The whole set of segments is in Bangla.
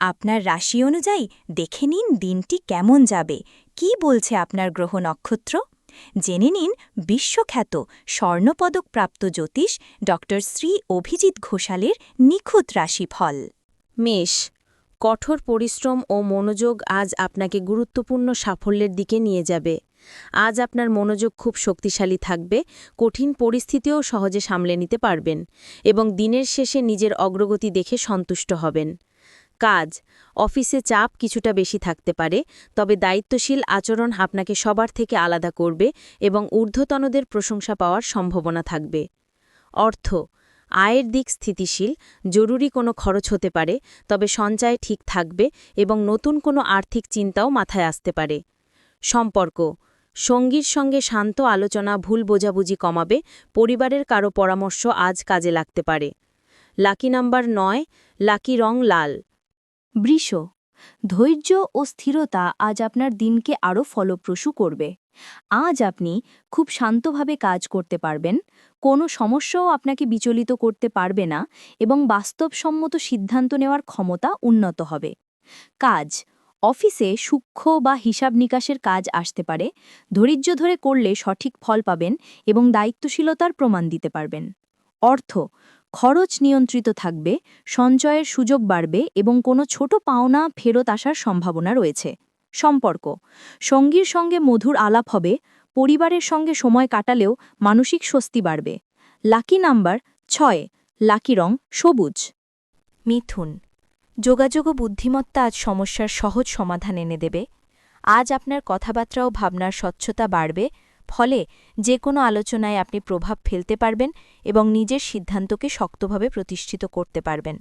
আপনার রাশি অনুযায়ী দেখে নিন দিনটি কেমন যাবে। কি বলছে আপনার গ্রহ নক্ষত্র? জেনে নিন বিশ্বখ্যাত স্বর্ণপদকপ্রাপ্ত জ্যোতিষ ড শ্রী অভিজিৎ ঘোষালের নিখুঁত রাশিফল। মেষ, কঠোর পরিশ্রম ও মনোযোগ আজ আপনাকে গুরুত্বপূর্ণ সাফল্যের দিকে নিয়ে যাবে। আজ আপনার মনোযোগ খুব শক্তিশালী থাকবে, কঠিন পরিস্থিতিও সহজে সামলে নিতে পারবেন এবং দিনের শেষে নিজের অগ্রগতি দেখে সন্তুষ্ট হবেন। কাজ। অফিসে চাপ কিছুটা বেশি থাকতে পারে, তবে দায়িত্বশীল আচরণ আপনাকে সবার থেকে আলাদা করবে এবং ঊর্ধ্বতনদের প্রশংসা পাওয়ার সম্ভাবনা থাকবে। অর্থ, আয়ের দিক স্থিতিশীল, জরুরি কোনো খরচ হতে পারে, তবে সঞ্চয় ঠিক থাকবে এবং নতুন কোনো আর্থিক চিন্তাও মাথায় আসতে পারে। সম্পর্ক, সঙ্গীর সঙ্গে শান্ত আলোচনা ভুল বোঝাবুঝি কমাবে, পরিবারের কারও পরামর্শ আজ কাজে লাগতে পারে। লাকি নাম্বার নয়, লাকি রং লাল। বৃষ, ধৈর্য ও স্থিরতা আজ আপনার দিনকে আরও ফলপ্রসূ করবে। আজ আপনি খুব শান্তভাবে কাজ করতে পারবেন, কোনো সমস্যাও আপনাকে বিচলিত করতে পারবে না এবং বাস্তবসম্মত সিদ্ধান্ত নেওয়ার ক্ষমতা উন্নত হবে। কাজ, অফিসে সূক্ষ্ম বা হিসাব নিকাশের কাজ আসতে পারে, ধৈর্য ধরে করলে সঠিক ফল পাবেন এবং দায়িত্বশীলতার প্রমাণ দিতে পারবেন। অর্থ খরচ নিয়ন্ত্রিত থাকবে, সঞ্চয়ের সুযোগ বাড়বে এবং কোনো ছোট পাওনা ফেরত আসার সম্ভাবনা রয়েছে। সম্পর্ক, সঙ্গীর সঙ্গে মধুর আলাপ হবে, পরিবারের সঙ্গে সময় কাটালেও মানসিক স্বস্তি বাড়বে। লাকি নাম্বার ছয়, লাকি রং সবুজ। মিথুন, যোগাযোগ ও বুদ্ধিমত্তা আজ সমস্যার সহজ সমাধান এনে দেবে। আজ আপনার কথাবার্তা ও ভাবনার স্বচ্ছতা বাড়বে ফলে যে কোনো আলোচনায় আপনি প্রভাব ফেলতে পারবেন এবং নিজের সিদ্ধান্তকে শক্তভাবে প্রতিষ্ঠিত করতে পারবেন।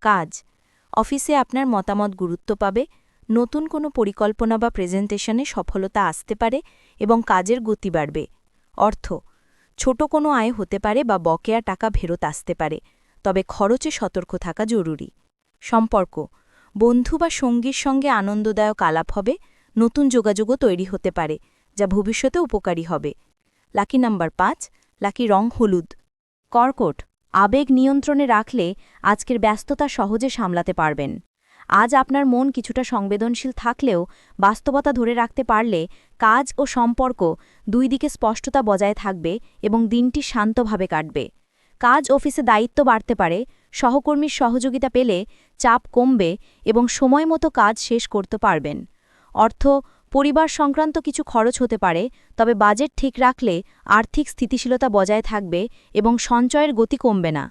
কাজ। অফিসে আপনার মতামত গুরুত্ব পাবে, নতুন কোনো পরিকল্পনা বা প্রেজেন্টেশনে সফলতা আসতে পারে এবং কাজের গতি বাড়বে। অর্থ। ছোট কোনো আয় হতে পারে বা বকেয়া টাকা ফেরত আসতে পারে, তবে খরচে সতর্ক থাকা জরুরি। সম্পর্ক। বন্ধু বা সঙ্গীর সঙ্গে আনন্দদায়ক আলাপ হবে, নতুন যোগাযোগও তৈরি হতে পারে যা ভবিষ্যতে উপকারী হবে। লাকি নাম্বার পাঁচ, লাকি রং হলুদ। কর্কট, আবেগ নিয়ন্ত্রণে রাখলে আজকের ব্যস্ততা সহজে সামলাতে পারবেন। আজ আপনার মন কিছুটা সংবেদনশীল থাকলেও বাস্তবতা ধরে রাখতে পারলে কাজ ও সম্পর্ক দুই দিকে স্পষ্টতা বজায় থাকবে এবং দিনটি শান্তভাবে কাটবে। কাজ অফিসে দায়িত্ব বাড়তে পারে, সহকর্মীর সহযোগিতা পেলে চাপ কমবে এবং সময় মতো কাজ শেষ করতে পারবেন। অর্থ পরিবার সংক্রান্ত কিছু খরচ হতে পারে, তবে বাজেট ঠিক রাখলে আর্থিক স্থিতিশীলতা বজায় থাকবে এবং সঞ্চয়ের গতি কমবে না।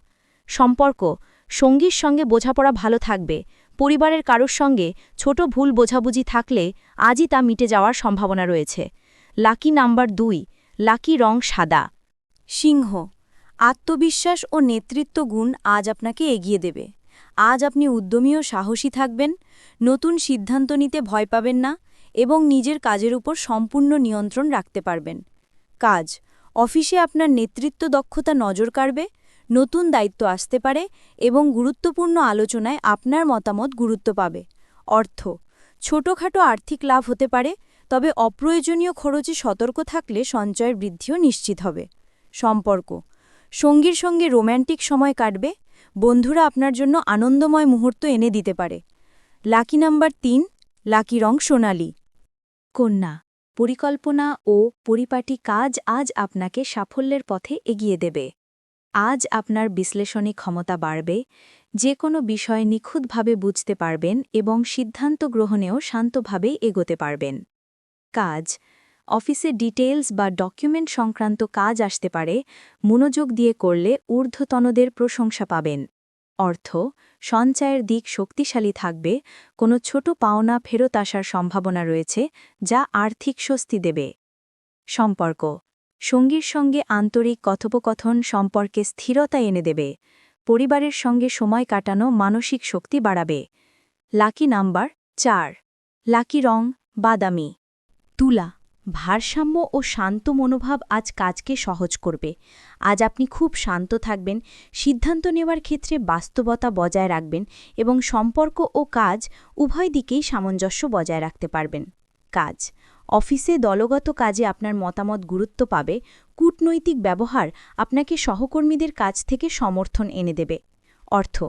সম্পর্ক, সঙ্গীর সঙ্গে বোঝাপড়া ভালো থাকবে, পরিবারের কারোর সঙ্গে ছোট ভুল বোঝাবুঝি থাকলে আজই তা মিটে যাওয়ার সম্ভাবনা রয়েছে। লাকি নাম্বার দুই, লাকি রং সাদা। সিংহ, আত্মবিশ্বাস ও নেতৃত্ব গুণ আজ আপনাকে এগিয়ে দেবে। আজ আপনি উদ্যমী ও সাহসী থাকবেন, নতুন সিদ্ধান্ত নিতে ভয় পাবেন না এবং নিজের কাজের উপর সম্পূর্ণ নিয়ন্ত্রণ রাখতে পারবেন। কাজ। অফিসে আপনার নেতৃত্ব দক্ষতা নজর কাড়বে, নতুন দায়িত্ব আসতে পারে এবং গুরুত্বপূর্ণ আলোচনায় আপনার মতামত গুরুত্ব পাবে। অর্থ। ছোটখাটো আর্থিক লাভ হতে পারে, তবে অপ্রয়োজনীয় খরচে সতর্ক থাকলে সঞ্চয়ের বৃদ্ধিও নিশ্চিত হবে। সম্পর্ক। সঙ্গীর সঙ্গে রোম্যান্টিক সময় কাটবে, বন্ধুরা আপনার জন্য আনন্দময় মুহূর্ত এনে দিতে পারে। লাকি নাম্বার তিন, লাকি রং সোনালি। কন্যা, পরিকল্পনা ও পরিপাটি কাজ আজ আপনাকে সাফল্যের পথে এগিয়ে দেবে। আজ আপনার বিশ্লেষণী ক্ষমতা বাড়বে, যে কোনো বিষয় নিখুঁতভাবে বুঝতে পারবেন এবং সিদ্ধান্ত গ্রহণেও শান্তভাবে এগোতে পারবেন। কাজ, অফিসে ডিটেলস বা ডকুমেন্ট সংক্রান্ত কাজ আসতে পারে, মনোযোগ দিয়ে করলে ঊর্ধ্বতনদের প্রশংসা পাবেন। অর্থ, সঞ্চয়ের দিক শক্তিশালী থাকবে, কোনো ছোট পাওনা ফেরত আসার সম্ভাবনা রয়েছে, যা আর্থিক স্বস্তি দেবে। সম্পর্ক, সঙ্গীর সঙ্গে আন্তরিক কথোপকথন সম্পর্কে স্থিরতা এনে দেবে, পরিবারের সঙ্গে সময় কাটানো মানসিক শক্তি বাড়াবে। লাকি নাম্বার চার, লাকি রং, বাদামি। তুলা ভারসাম্য ও শান্ত মনোভাব আজ কাজকে সহজ করবে। আজ আপনি খুব শান্ত থাকবেন, সিদ্ধান্ত নেওয়ার ক্ষেত্রে বাস্তবতা বজায় রাখবেন এবং সম্পর্ক ও কাজ উভয় দিকেই সামঞ্জস্য বজায় রাখতে পারবেন। কাজ। অফিসে দলগত কাজে আপনার মতামত গুরুত্ব পাবে, কূটনৈতিক ব্যবহার আপনাকে সহকর্মীদের কাছ থেকে সমর্থন এনে দেবে। অর্থ।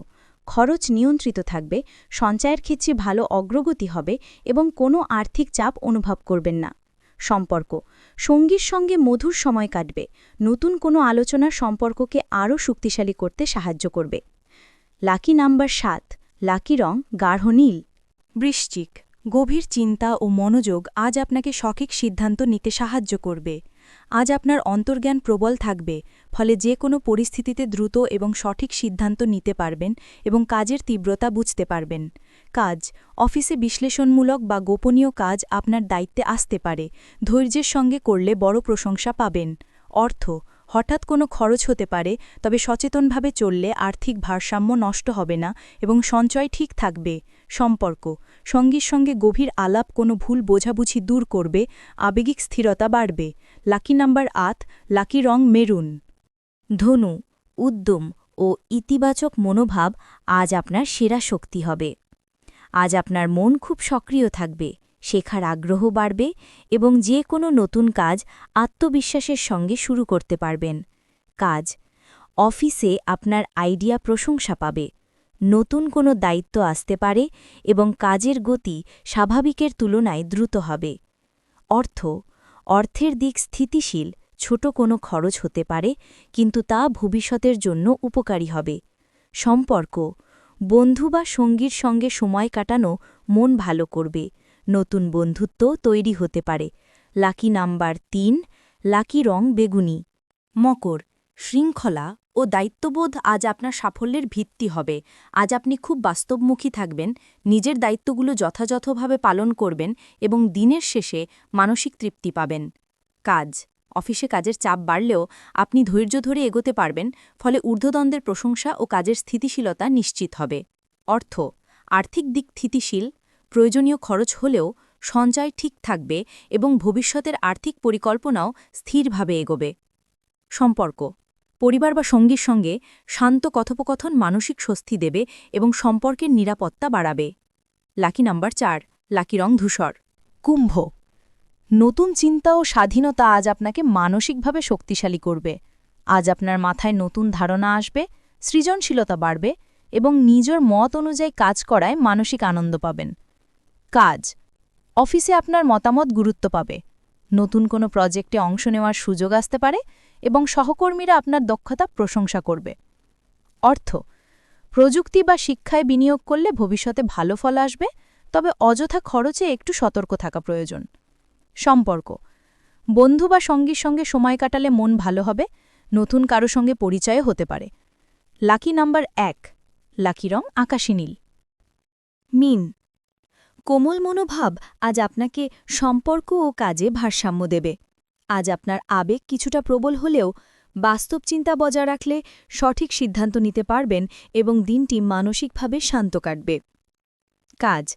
খরচ নিয়ন্ত্রিত থাকবে, সঞ্চয়ের ক্ষেত্রে ভালো অগ্রগতি হবে এবং কোনো আর্থিক চাপ অনুভব করবেন না। সম্পর্ক। সঙ্গীর সঙ্গে মধুর সময় কাটবে। নতুন কোনো আলোচনা সম্পর্ককে আরও শক্তিশালী করতে সাহায্য করবে। লাকি নাম্বার সাত, লাকি রং, গাঢ় নীল। বৃশ্চিক, গভীর চিন্তা ও মনোযোগ আজ আপনাকে সঠিক সিদ্ধান্ত নিতে সাহায্য করবে। আজ আপনার অন্তর্জ্ঞান প্রবল থাকবে, ফলে যে কোনো পরিস্থিতিতে দ্রুত এবং সঠিক সিদ্ধান্ত নিতে পারবেন এবং কাজের তীব্রতা বুঝতে পারবেন। কাজ, অফিসে বিশ্লেষণমূলক বা গোপনীয় কাজ আপনার দায়িত্বে আসতে পারে, ধৈর্যের সঙ্গে করলে বড় প্রশংসা পাবেন। অর্থ, হঠাৎ কোনো খরচ হতে পারে, তবে সচেতনভাবে চললে আর্থিক ভারসাম্য নষ্ট হবে না এবং সঞ্চয় ঠিক থাকবে। সম্পর্ক, সঙ্গীর সঙ্গে গভীর আলাপ কোনো ভুল বোঝাবুঝি দূর করবে, আবেগিক স্থিরতা বাড়বে। লাকি নাম্বার আট, লাকি রং মেরুন। ধনু, উদ্যম ও ইতিবাচক মনোভাব আজ আপনার সেরা শক্তি হবে। আজ আপনার মন খুব সক্রিয় থাকবে, শেখার আগ্রহ বাড়বে এবং যে কোনো নতুন কাজ আত্মবিশ্বাসের সঙ্গে শুরু করতে পারবেন। কাজ, অফিসে আপনার আইডিয়া প্রশংসা পাবে, নতুন কোনো দায়িত্ব আসতে পারে এবং কাজের গতি স্বাভাবিকের তুলনায় দ্রুত হবে। অর্থ, অর্থের দিক স্থিতিশীল, ছোট কোনো খরচ হতে পারে, কিন্তু তা ভবিষ্যতের জন্য উপকারী হবে। সম্পর্ক বন্ধু বা সঙ্গীর সঙ্গে সময় কাটানো মন ভালো করবে। নতুন বন্ধুত্ব তৈরি হতে পারে। লাকি নাম্বার তিন, লাকি রং বেগুনি। মকর, শৃঙ্খলা ও দায়িত্ববোধ আজ আপনার সাফল্যের ভিত্তি হবে। আজ আপনি খুব বাস্তবমুখী থাকবেন, নিজের দায়িত্বগুলো যথাযথভাবে পালন করবেন এবং দিনের শেষে মানসিক তৃপ্তি পাবেন। কাজ অফিসে কাজের চাপ বাড়লেও আপনি ধৈর্য ধরে এগোতে পারবেন, ফলে ঊর্ধ্বদ্বন্দ্বের প্রশংসা ও কাজের স্থিতিশীলতা নিশ্চিত হবে। অর্থ, আর্থিক দিক স্থিতিশীল, প্রয়োজনীয় খরচ হলেও সঞ্চয় ঠিক থাকবে এবং ভবিষ্যতের আর্থিক পরিকল্পনাও স্থিরভাবে এগোবে। সম্পর্ক, পরিবার বা সঙ্গীর সঙ্গে শান্ত কথোপকথন মানসিক স্বস্তি দেবে এবং সম্পর্কের নিরাপত্তা বাড়াবে। লাকি নাম্বার চার, লাকি রং ধূসর। কুম্ভ নতুন চিন্তা ও স্বাধীনতা আজ আপনাকে মানসিকভাবে শক্তিশালী করবে। আজ আপনার মাথায় নতুন ধারণা আসবে, সৃজনশীলতা বাড়বে এবং নিজের মত অনুযায়ী কাজ করায় মানসিক আনন্দ পাবেন। কাজ। অফিসে আপনার মতামত গুরুত্ব পাবে। নতুন কোনো প্রজেক্টে অংশ নেওয়ার সুযোগ আসতে পারে এবং সহকর্মীরা আপনার দক্ষতা প্রশংসা করবে। অর্থ। প্রযুক্তি বা শিক্ষায় বিনিয়োগ করলে ভবিষ্যতে ভালো ফল আসবে, তবে অযথা খরচে একটু সতর্ক থাকা প্রয়োজন। সম্পর্ক। বন্ধু বা সঙ্গীর সঙ্গে সময় কাটালে মন ভালো হবে, নতুন কারও সঙ্গে পরিচয় হতে পারে। লাকি নাম্বার এক, লাকি রং আকাশী নীল। মিন, কোমল মনোভাব আজ আপনাকে সম্পর্ক ও কাজে ভারসাম্য দেবে। আজ আপনার আবেগ কিছুটা প্রবল হলেও বাস্তব চিন্তা বজায় রাখলে সঠিক সিদ্ধান্ত নিতে পারবেন এবং দিনটি মানসিকভাবে শান্ত কাটবে। কাজ,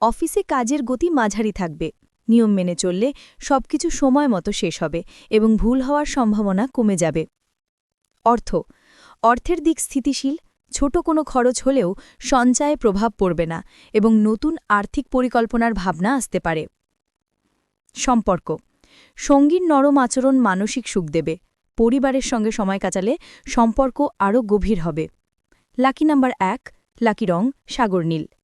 অফিসে কাজের গতি মাঝারি থাকবে। নিয়ম মেনে চললে সবকিছু সময় মতো শেষ হবে এবং ভুল হওয়ার সম্ভাবনা কমে যাবে। অর্থ, অর্থের দিক স্থিতিশীল, ছোট কোনো খরচ হলেও সঞ্চয়ে প্রভাব পড়বে না এবং নতুন আর্থিক পরিকল্পনার ভাবনা আসতে পারে। সম্পর্ক, সঙ্গীর নরম আচরণ মানসিক সুখ দেবে, পরিবারের সঙ্গে সময় কাটালে সম্পর্ক আরও গভীর হবে। লাকি নাম্বার এক, লাকি রং, সাগর নীল।